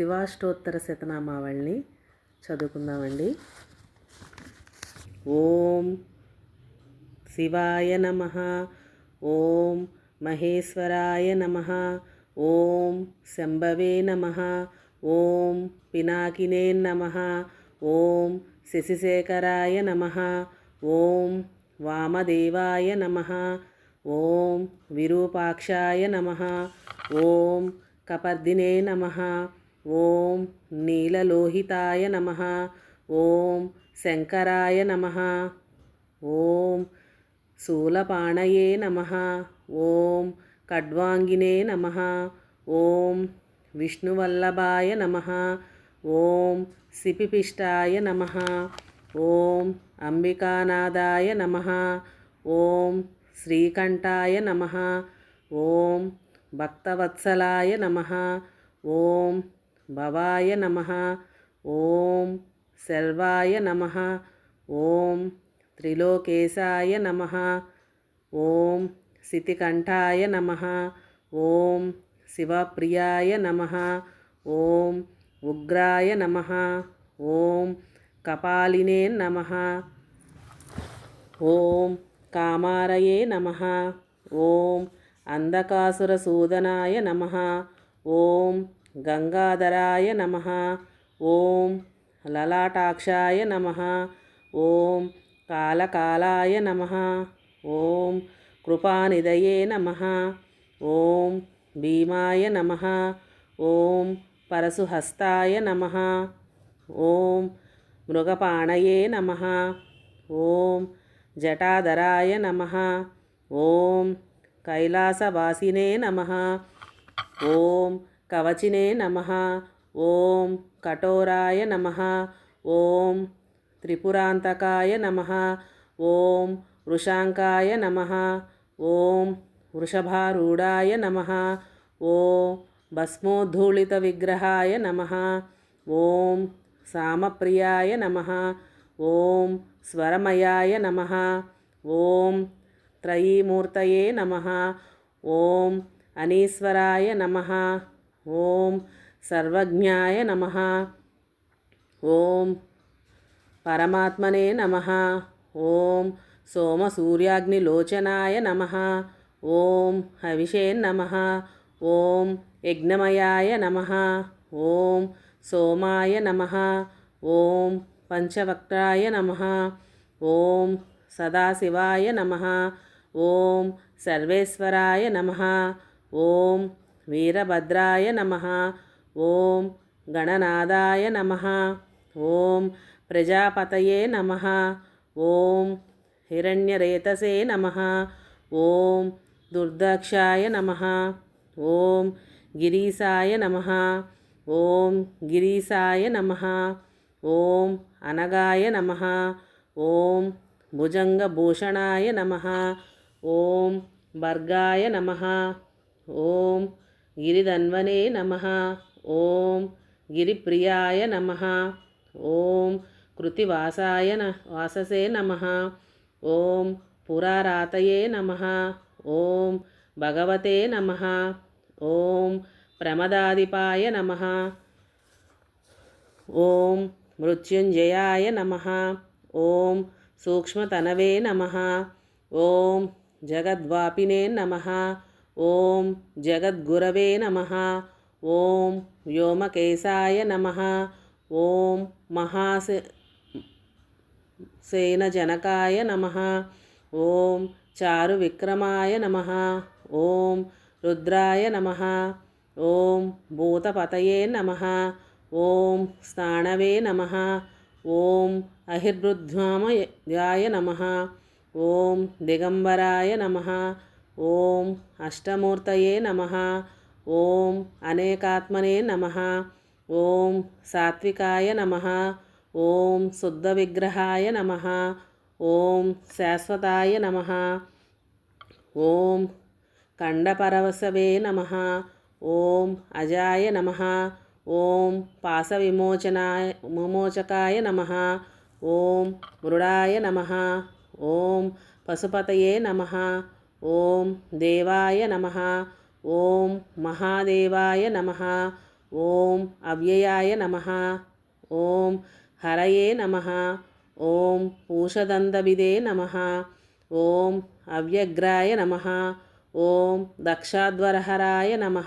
శివాష్టోత్తర శతనామావళిని చదువుకుందామండి. ఓం శివాయ నమ. ఓం మహేశ్వరాయ నమ. ఓం శంభవే నమ. ఓం పినాకినే నమ. ఓం శశిశేఖరాయ నమ. ఓం వామదేవాయ నమ. ఓం విరూపాక్షాయ నమ. ఓం కపర్దినే నమ. ఓం నీలలోహితాయ నమ. ఓం శంకరాయ నమ. ఓం శూలపాణయే నమ. ఓం ఖడ్వాంగినే నమ. ఓం విష్ణువల్లభాయ నమ. ఓం సిపిపిష్టాయ నమ. ఓం అంబికానాథాయ నమ. ఓం శ్రీకంఠాయ నమ. ఓం భక్తవత్సలాయ నమ. ఓం భవాయ నమ. ఓం శర్వాయ నమ. ఓం త్రిలోకేశాయ నమ. ఓం శితికంఠాయ నమ. ఓం శివప్రియాయ నమ. ఓం ఉగ్రాయ నమ. ఓం కపాలినే నమ. ఓం కామారయే నమ. ఓం అంధకాసురసూదనాయ నమ. ఓం గంగాధరాయ నమ. ఓం లలాటాక్షాయ నమ. ఓం కాలకాలాయ నమ. ఓం కృపానిదయే నమ. ఓం భీమాయ నమ. ఓం పరశుహస్తాయ నమ. ఓం మృగపాణయే నమ. ఓం జటాధరాయ నమ. ఓం కైలాసవాసినే నమ. ఓం కవచినే నమ. ఓం కఠోరాయ నమ. ఓం త్రిపురాంతకాయ నమ. ఓం వృషాంకాయ నమ. ఓం వృషభారూఢాయ నమ. ఓం భస్మోద్ధూళిత విగ్రహాయ నమ. ఓం సామప్రియాయ నమ. ఓం స్వరమయాయ నమ. ఓం త్రయీమూర్తయే నమ. ఓం అనీశ్వరాయ నమ. ఓం సర్వజ్ఞాయ నమ. ఓం పరమాత్మనే నమ. ఓం సోమసూర్యాగ్నిలోచనాయ నమ. ఓం హవిషేన్నమ ఓం యజ్ఞమయాయ నమ. ఓం సోమాయ నమ. ఓం పంచవక్రాయ నమ. ఓం సదాశివాయ నమ. ఓం సర్వేశ్వరాయ నమ. ఓం వీరభద్రాయ నమ ఓం గణనాదాయ నమ ఓం ప్రజాపతయే నమ ఓం హిరణ్యరేతసే నమ ఓం దుర్దక్షాయ నమ ఓం గిరీశాయ నమ ఓం గిరీశాయ నమ ఓం అనగాయ నమ ఓం భుజంగభూషణాయ నమ ఓం భర్గాయ నమ ఓం గిరిధన్వనే నమ ఓం గిరిప్రియాయ నమ ఓం కృతివాసాయ వాససే నమ ఓం పురారాతయే నమ ఓం భగవతే నమ ఓం ప్రమదాదిపాయ నమ ఓం మృత్యుంజయాయ నమ ఓం సూక్ష్మతనవే నమ ఓం జగద్వాపినే నమ ఓం జగద్గురవే నమ. ఓం వ్యోమకేశాయ నమ. ఓం మహాసే సేనజనకాయ నమ. ఓం చారు విక్రమాయ నమ. ఓం రుద్రాయ నమ. ఓం భూతపతయే నమ. ఓం స్థాణవే నమ. ఓం అహిర్బృద్ధ్వామయాయ నమ. ఓం దిగంబరాయ నమ. ఓం అష్టమూర్తయే నమ. ఓం అనేకాత్మనే నమ. ఓం సాత్వికాయ నమ. ఓం శుద్ధ విగ్రహాయ నమ. ఓం శాశ్వతాయ నమ. ఓం ఖండపరవసవే నమ. ఓం అజాయ నమ. ఓం పాసవిమోచనాయ విమోచకాయ నమ. ఓం మృడాయ నమ. ఓం పశుపతయే నమ. ఓం దేవాయ నమ ఓం మహాదేవాయ నమ ఓం అవ్యయాయ నమ ఓం హరయే నమ ఓం పూషదందవిదే నమ ఓం అవ్యగ్రాయ నమ ఓం దక్షాధ్వరహరాయ నమ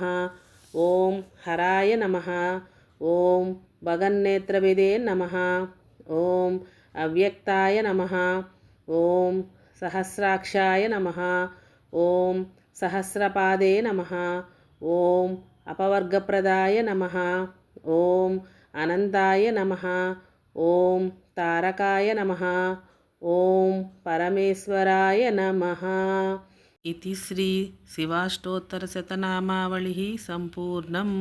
ఓం హరాయ నమ ఓం భగన్నేత్రవిదే నమ ఓం అవ్యక్తాయ నమ ఓం సహస్రాక్షాయ నమ. ఓం సహస్రపాదే నమ. ఓం అపవర్గప్రదాయ నమ. ఓం అనంతాయ నమ. ఓం తారకాయ నమ. ఓం పరమేశ్వరాయ నమ. ఇది శ్రీ శివాష్టోత్తర సంపూర్ణం